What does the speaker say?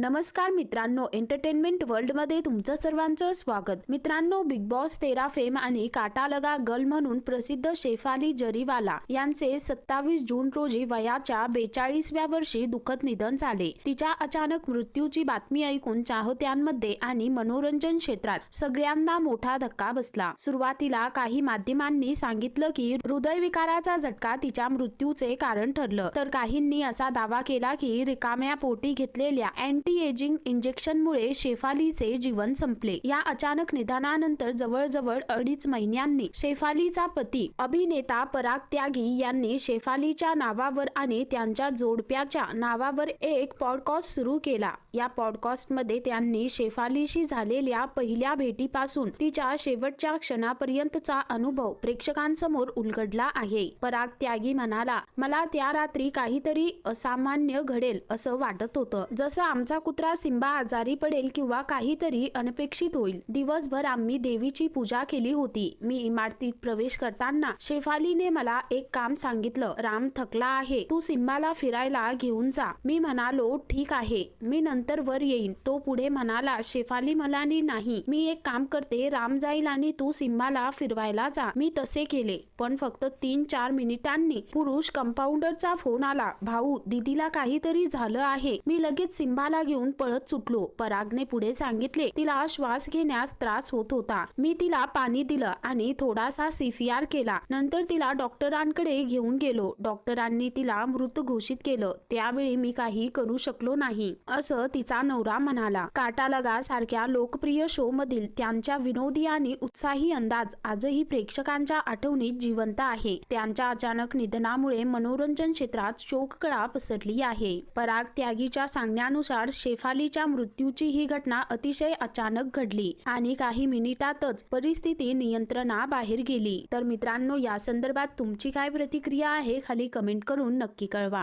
नमस्कार मित्रांनो एंटरटेनमेंट वर्ल्डमध्ये तुमचं सर्वांचं स्वागत. मित्रांनो बिग बॉस तेरा फेम आणि काटा लगा गर्ल म्हणून प्रसिद्ध शेफाली जरीवाला यांचे सत्तावीस जून रोजी वयाच्या बेचाळीसव्या वर्षी दुःखद निधन झाले. तिच्या अचानक मृत्यूची बातमी ऐकून चाहत्यांमध्ये आणि मनोरंजन क्षेत्रात सगळ्यांना मोठा धक्का बसला. सुरुवातीला काही माध्यमांनी सांगितलं की हृदयविकाराचा झटका तिच्या मृत्यूचे कारण ठरलं. तर काहींनी असा दावा केला की रिकाम्या पोटी घेतलेल्या अँटी एजिंग इंजेक्शनमुळे शेफालीचे जीवन संपले. या अचानक निधनानंतर जवळजवळ अडीच महिन्यांनी शेफालीचा पती अभिनेता पराग त्यागी यांनी शेफालीच्या नावावर आणि त्यांच्या जोडप्याच्या नावावर एक पॉडकास्ट सुरू केला. या पॉडकास्टमध्ये त्यांनी शेफालीशी झालेल्या पहिल्या भेटीपासून तिच्या शेवटच्या क्षणापर्यंतचा अनुभव प्रेक्षकांसमोर उलगडला आहे. पराग त्यागी म्हणाला मला त्या रात्री काहीतरी असामान्य घडेल असं वाटत होतं. जसं आमचा कुत्रा सिंबा आजारी पडेल किंवा काहीतरी अनपेक्षित होईल. दिवसभर आम्ही देवीची पूजा केली होती. मी इमारतीत प्रवेश करताना शेफालीने मला एक काम सांगितलं. राम थकला आहे. तू सिंबाला फिरायला घेऊन जा. मी म्हणालो ठीक आहे. मी नंतर वर येईन. तो पुढे म्हणाला शेफाली मलानी नाही. मी एक काम करते. राम जाईल आणि तू सिंबाला फिरवायला जा. मी तसे केले. पण फक्त तीन चार मिनिटांनी पुरुष कंपाऊंडरचा फोन आला. भाऊ दीदीला काहीतरी झालं आहे. मी लगेच सिंबाला घेऊन पळत सुटलो. परागने पुढे सांगितले तिला श्वास घेण्यास त्रास होत होता. मी तिला पाणी दिलं आणि थोडासा सीफीआर केला. नंतर तिला डॉक्टरांकडे घेऊन गेलो. डॉक्टरांनी तिला मृत घोषित केलं. त्यावेळी मी काही करू शकलो नाही. असं तिचा नवरा म्हणाला. काटा लगा सारख्या लोकप्रिय शो मधील त्यांच्या विनोदी आणि उत्साही अंदाज आजही प्रेक्षकांच्या आठवणीत जिवंत आहे. त्यांच्या अचानक निधनामुळे मनोरंजन क्षेत्रात शोककळा पसरली आहे. पराग त्यागीच्या सांगण्यानुसार शेफालीच्या मृत्यूची ही घटना अतिशय अचानक घडली आणि काही मिनिटातच परिस्थिती नियंत्रणाबाहेर गेली. तर मित्रांनो या संदर्भात तुमची काय प्रतिक्रिया आहे खाली कमेंट करून नक्की कळवा.